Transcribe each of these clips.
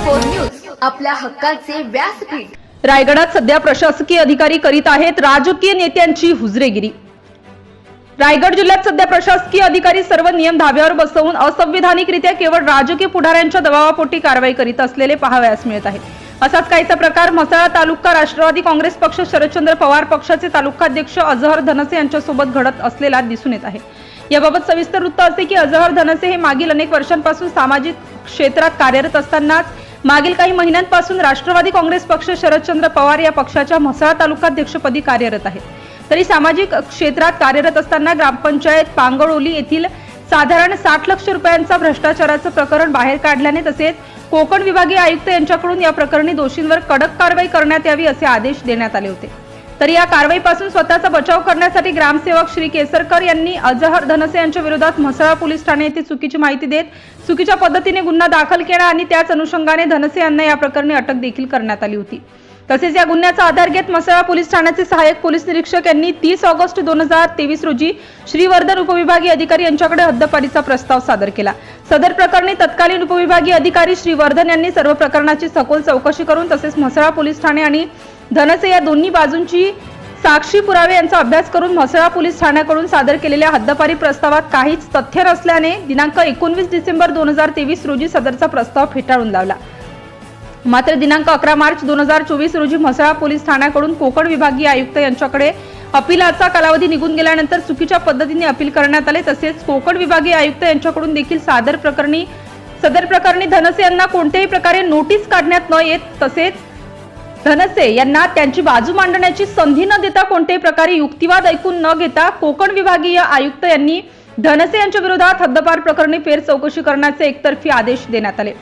News आपल्या हक्काचे व्यासपीठ. रायगडात सध्या प्रशासकीय अधिकारी करीत आहेत राजकीय नेत्यांची हुजरेगिरी. रायगड जिल्ह्यात सध्या प्रशासकीय अधिकारी सर्व नियम धाब्यावर बसवून असंविधानिकरित्या केवळ राजकीय पुढाऱ्यांच्या दबावापोटी कारवाई करीत असलेले पाहावयास मिळत आहे. असाच काहीचा प्रकार मसाळा तालुका राष्ट्रवादी काँग्रेस पक्ष शरदचंद्र पवार पक्षाचे तालुकाध्यक्ष अजहर धनसे यांच्यासोबत घडत असलेला दिसून येत आहे. याबाबत सविस्तर वृत्त असे की अजहर धनसे हे मागील अनेक वर्षांपासून सामाजिक क्षेत्रात कार्यरत असतानाच मागील काही महिन्यांपासून राष्ट्रवादी काँग्रेस पक्ष शरदचंद्र पवार या पक्षाच्या म्हसळा तालुकाध्यक्षपदी कार्यरत आहेत. तरी सामाजिक क्षेत्रात कार्यरत असताना ग्रामपंचायत पांगळोली येथील साधारण साठ लक्ष रुपयांचा भ्रष्टाचाराचं प्रकरण बाहेर काढल्याने तसेच कोकण विभागीय आयुक्त यांच्याकडून या प्रकरणी दोषींवर कडक कारवाई करण्यात यावी असे आदेश देण्यात आले होते. तर या कारवाईपासून स्वतःचा बचाव करण्यासाठी ग्रामसेवक श्री केसरकर यांनी अजहर धनसे यांच्या विरोधात म्हसळा पोलीस ठाणे येथे चुकीची माहिती देत चुकीच्या पद्धतीने गुन्हा दाखल केला आणि त्याच अनुषंगाने धनसे यांना या प्रकरणी अटक देखील करण्यात आली होती. तसेच या गुन्ह्याचा आधार घेत म्हसळा पोलीस ठाण्याचे सहाय्यक पोलीस निरीक्षक यांनी तीस ऑगस्ट दोन हजार तेवीस रोजी श्रीवर्धन उपविभागीय अधिकारी यांच्याकडे हद्दपारीचा प्रस्ताव सादर केला. सदर प्रकरणी तत्कालीन उपविभागीय अधिकारी श्रीवर्धन यांनी सर्व प्रकरणाची सखोल चौकशी करून तसेच म्हसळा पोलीस ठाणे आणि धनसे या दोन्ही बाजूंची साक्षी पुरावे यांचा अभ्यास करून म्हसळा पोलीस ठाण्याकडून सादर केलेल्या हद्दपारी प्रस्तावात काहीच तथ्य नसल्याने दिनांक एकोणवीस डिसेंबर दोन हजार तेवीस रोजी सदरचा प्रस्ताव फेटाळून लावला. मात्र दिनांक अकरा मार्च दोन हजार चोवीस रोजी म्हसळा पोलीस ठाण्याकडून कोकण विभागीय आयुक्त यांच्याकडे अपिलाचा कालावधी निघून गेल्यानंतर चुकीच्या पद्धतीने अपील करण्यात आले तसेच कोकण विभागीय आयुक्त यांच्याकडून देखील सादर प्रकरणी सदर प्रकरणी धनसे यांना कोणत्याही प्रकारे नोटीस काढण्यात न येत तसेच धनसे यांना त्यांची बाजू मांडण्याची संधी न देता कोणत्याही प्रकारे युक्तिवाद ऐकून न घेता कोकण विभागीय आयुक्त यांनी धनसे यांच्या विरोधात हद्दपार प्रकरणी फेर चौकशी करण्याचे एकतर्फी आदेश देण्यात आले.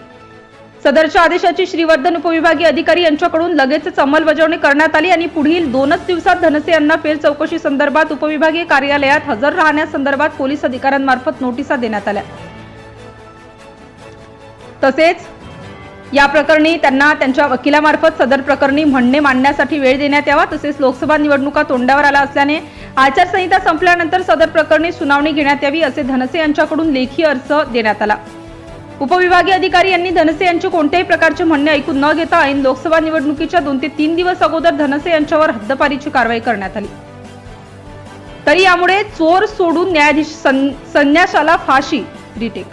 सदरच्या आदेशाची श्रीवर्धन उपविभागीय अधिकारी यांच्याकडून लगेचच अंमलबजावणी करण्यात आली आणि पुढील दोनच दिवसात धनसे यांना फेर चौकशी संदर्भात उपविभागीय कार्यालयात हजर राहण्यासंदर्भात पोलीस अधिकाऱ्यांमार्फत नोटिसा देण्यात आल्या. तसेच या प्रकरणी त्यांना त्यांच्या वकिलामार्फत सदर प्रकरणी म्हणणे मांडण्यासाठी वेळ देण्यात यावा तसेच लोकसभा निवडणुका तोंडावर आला असल्याने आचारसंहिता संपल्यानंतर सदर प्रकरणी सुनावणी घेण्यात यावी असे धनसे यांच्याकडून लेखी अर्ज देण्यात आला. उपविभागीय अधिकारी यांनी धनसे यांचे कोणत्याही प्रकारचे म्हणणे ऐकून न घेता ऐन लोकसभा निवडणुकीच्या दोन ते तीन दिवस अगोदर धनसे यांच्यावर हद्दपारीची कारवाई करण्यात आली. तरी यामुळे चोर सोडून न्यायाधीश सं- संन्याशाला फाशी रिटेक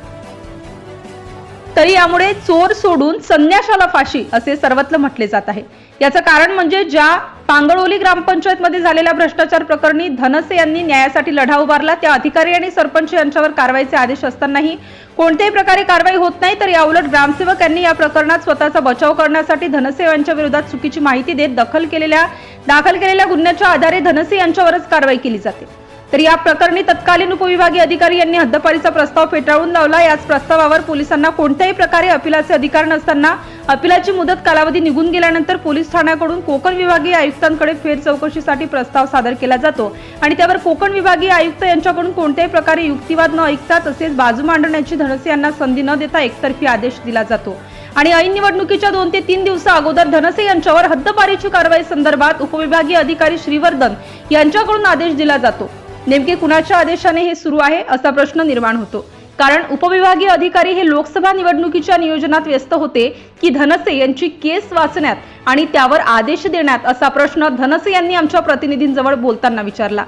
तरी यामुळे चोर सोडून संन्याशाला फाशी असे सर्वत्र म्हटले जात आहे. याचं कारण म्हणजे ज्या पांगळोली ग्रामपंचायतमध्ये झालेल्या भ्रष्टाचार प्रकरणी धनसे यांनी न्यायासाठी लढा उभारला त्या अधिकारी आणि सरपंच यांच्यावर कारवाईचे आदेश असतानाही कोणत्याही प्रकारे कारवाई होत नाही तर याउलट ग्रामसेवक यांनी या प्रकरणात स्वतःचा बचाव करण्यासाठी धनसे यांच्या विरोधात चुकीची माहिती देत दखल केलेल्या दाखल केलेल्या गुन्ह्याच्या आधारे धनसे यांच्यावरच कारवाई केली जाते. तर या प्रकरणी तत्कालीन उपविभागीय अधिकारी यांनी हद्दपारीचा प्रस्ताव फेटाळून लावला. याच प्रस्तावावर पोलिसांना कोणत्याही प्रकारे अपिलाचे अधिकार नसताना अपिलाची मुदत कालावधी निघून गेल्यानंतर पोलीस ठाण्याकडून कोकण विभागीय आयुक्तांकडे फेर चौकशीसाठी प्रस्ताव सादर केला जातो आणि त्यावर कोकण विभागीय आयुक्त यांच्याकडून कोणत्याही प्रकारे युक्तिवाद न ऐकता तसेच बाजू मांडण्याची धनसे यांना संधी न देता एकतर्फी आदेश दिला जातो. आणि ऐन निवडणुकीच्या दोन ते तीन दिवसा अगोदर धनसे यांच्यावर हद्दपारीची कारवाई संदर्भात उपविभागीय अधिकारी श्रीवर्धन यांच्याकडून आदेश दिला जातो. नेमके कुणाच्या आदेशाने हे सुरू आहे असा प्रश्न निर्माण होतो. कारण उपविभागीय अधिकारी हे लोकसभा निवडणुकीच्या नियोजनात व्यस्त होते की धनसे यांची केस वाचण्यात आणि त्यावर आदेश देण्यात असा प्रश्न धनसे यांनी आमच्या प्रतिनिधींजवळ बोलताना विचारला.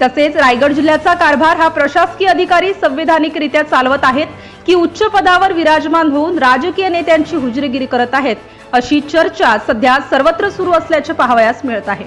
तसेच रायगड जिल्ह्याचा कारभार हा प्रशासकीय अधिकारी संविधानिकरित्या चालवत आहेत की उच्च पदावर विराजमान होऊन राजकीय नेत्यांची हुजरेगिरी करत आहेत अशी चर्चा सध्या सर्वत्र सुरू असल्याचे पाहावयास मिळत आहे.